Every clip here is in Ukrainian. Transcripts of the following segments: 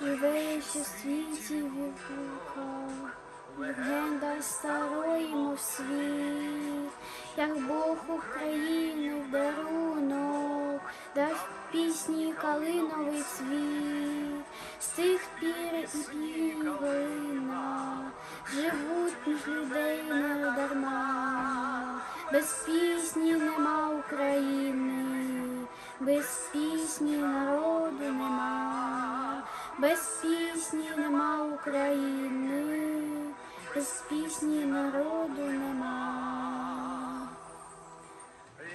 ще світі віка, легенда старої, мов світ, як Бог України в дарунок, дав пісні калиновий цвіт, з тих пір і півголина живуть між людей не дарма, без пісні нема України, без пісні без пісні нема України, без пісні народу нема.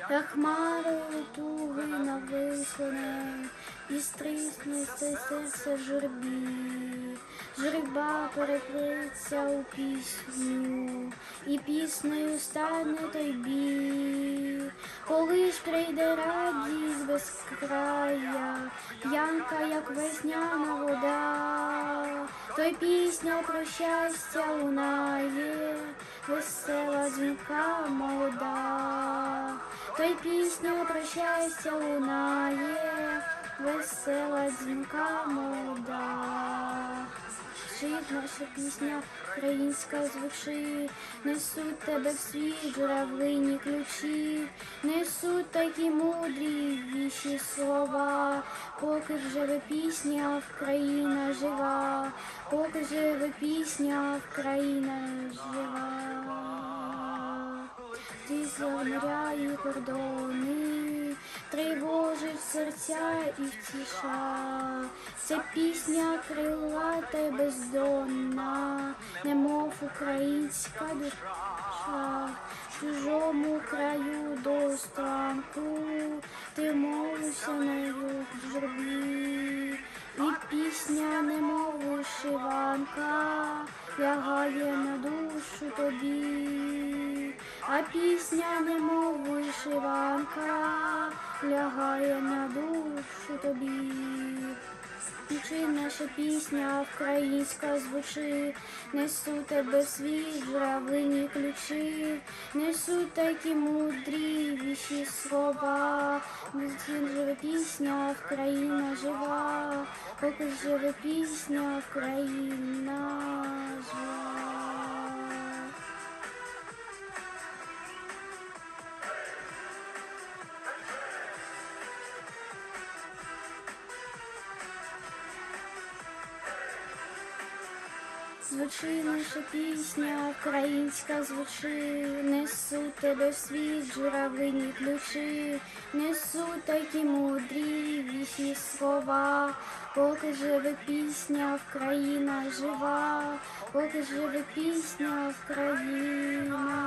Як хмарою туги нависне, і стиснеться серце журбі, журба перекриться у пісню, і піснею стане той бій, коли ж прийде радість без края, п'янка, як весняна вода, той пісня про щастя лунає, весела дзвінка молода, той пісня про щастя лунає, весела дзвінка молода. Жить наша пісня українська звучить, несуть тебе в світ журавлині ключі, несуть такі мудрі віші слова, поки живе пісня, Україна жива, поки живе пісня, Україна жива. Ті моря і кордони, тривожить серця і втіша. Це пісня крилата й бездонна, немов українська душа, чужому краю до станку, ти молишся на юг в журбі, і пісня, немов вишиванка, лягає на душу тобі, а пісня, немов вишиванка, лягає на душу тобі. Чи наша пісня українська звучить, несу тебе в світ, журавлині ключі, несу такі мудрі віші слова, Музикін живе пісня, Україна жива, поки живе пісня, Україна жива. Звучи наша пісня, українська звучи, несу тебе в світ, журавлині ключі, несу такі мудрі віші слова, поки живе пісня, Вкраїна жива, поки живе пісня, Україна